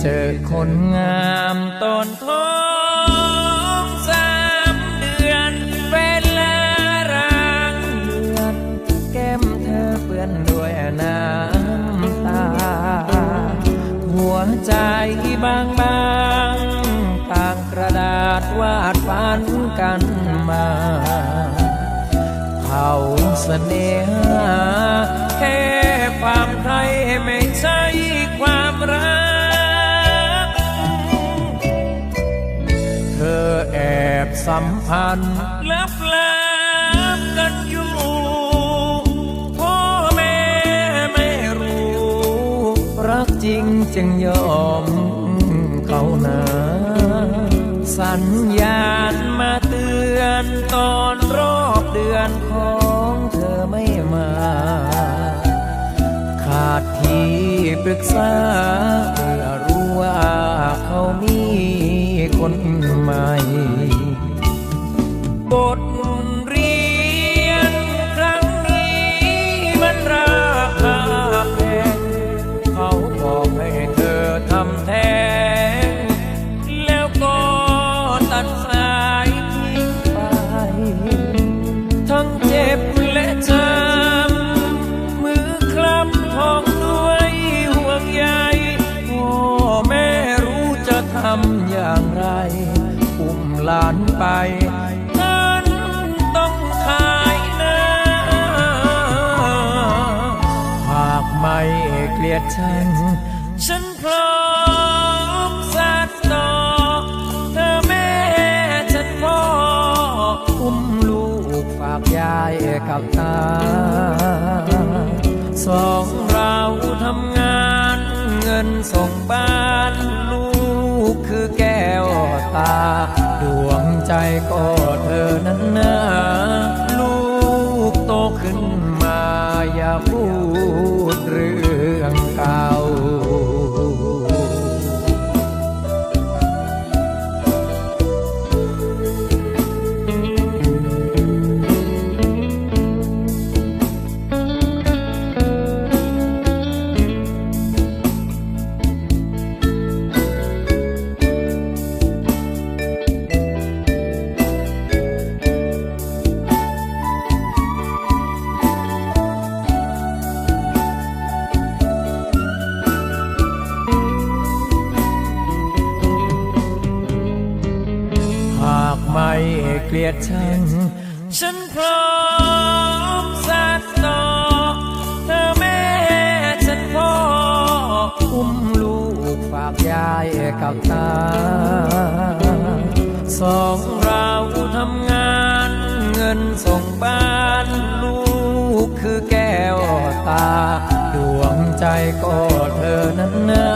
เจอคนงามตอนท้องสามเดือนเวลารางเดือนแก้มเธอเปื้อนด้วยน้ำตา หัวใจบางบางต่างกระดาษวาดฝันกันมา เขาเสน่หา สัมพันธ์ลับลบกันอยู่ พ่อแม่ไม่รู้ รักจริงจึงยอมเขานาสัญญาณมาเตือนตอนรอบเดือนของเธอไม่มา ขาดที่ปรึกษาเพื่อรู้ว่าเขามีคนใหม่ บทเรียนครั้งนี้มันราคาแพงเขาบอกให้เธอทำแท้งแล้วก็ตัดสายทิ้งไป ทั้งเจ็บและจำมือคลำทองด้วยห่วงใยพ่อแม่รู้จะทำอย่างไร อุ้มหลานไป ฉัน ฉันพร้อมสัตว์ต่อเธอแม่ฉันพ่ออุ้มลูกฝากยายกับตา สองเราทำงานเงินส่งบ้านลูกคือแก้วตา ดวงใจก็เธอนั้นนะลูกโตขึ้นมาอย่าพูดเรื่อ เกลียดฉันฉันพร้อมสัตว์ต่อเธอแม่ฉันพ่ออุ้มลูกฝากยายกับตา สองเราทำงานเงินส่งบ้านลูกคือแก้วตา ดวงใจก็เธอนั้นนา